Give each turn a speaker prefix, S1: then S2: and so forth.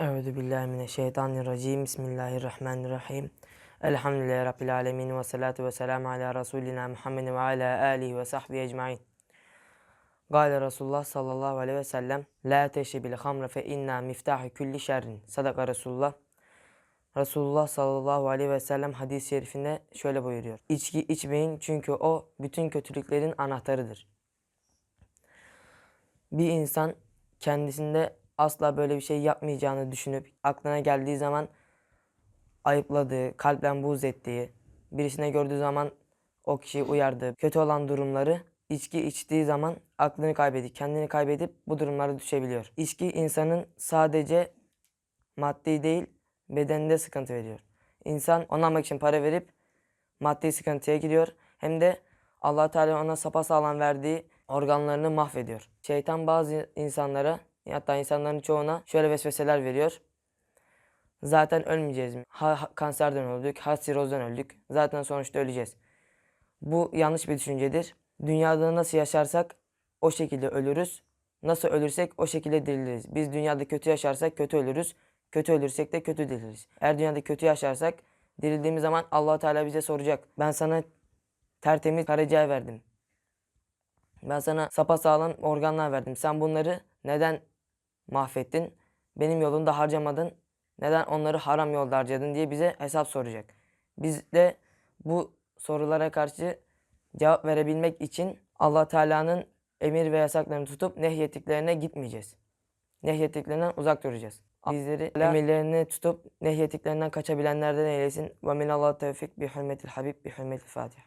S1: Euzu billahi mineşşeytanirracim. Bismillahirrahmanirrahim. Elhamdülillahi rabbil alamin ve salatu ve selam ala rasulina Muhammed ve ala alihi ve sahbihi ecmaîn. Gâle Resulullah sallallahu aleyhi ve sellem La teşribil hamre fe inna miftahu kulli şerrin. Sadaka Resulullah. Resulullah sallallahu aleyhi ve sellem hadis-i şerifinde şöyle buyuruyor. İçki içmeyin çünkü o bütün kötülüklerin anahtarıdır. Bir insan kendisinde asla böyle bir şey yapmayacağını düşünüp aklına geldiği zaman ayıpladığı, kalpten buğz ettiği, birisine gördüğü zaman o kişiyi uyardığı, kötü olan durumları içki içtiği zaman aklını kaybedip, kendini kaybedip bu durumlara düşebiliyor. İçki insanın sadece maddi değil, bedeninde sıkıntı veriyor. İnsan onu almak için para verip maddi sıkıntıya giriyor. Hem de allah Teala ona sapasağlam verdiği organlarını mahvediyor. Şeytan bazı insanlara hatta insanların çoğuna şöyle vesveseler veriyor. Zaten ölmeyeceğiz mi? Ha, kanserden öldük, ha sirozdan öldük. Zaten sonuçta öleceğiz. Bu yanlış bir düşüncedir. Dünyada nasıl yaşarsak o şekilde ölürüz. Nasıl ölürsek o şekilde diriliriz. Biz dünyada kötü yaşarsak kötü ölürüz. Kötü ölürsek de kötü diriliriz. Eğer dünyada kötü yaşarsak dirildiğimiz zaman allah Teala bize soracak. Ben sana tertemiz karaciğer verdim. Ben sana sapasağlam organlar verdim. Sen bunları neden mahvettin? Benim yolunda harcamadın. Neden onları haram yolda harcadın diye bize hesap soracak. Biz de bu sorulara karşı cevap verebilmek için Allah Teala'nın emir ve yasaklarını tutup nehyettiklerine gitmeyeceğiz. Nehyettiklerinden uzak duracağız. Bizleri emirlerini tutup nehyettiklerinden kaçabilenlerden eylesin. Ve minallah tevfik bi hürmetil habib bi hürmetil fatiha.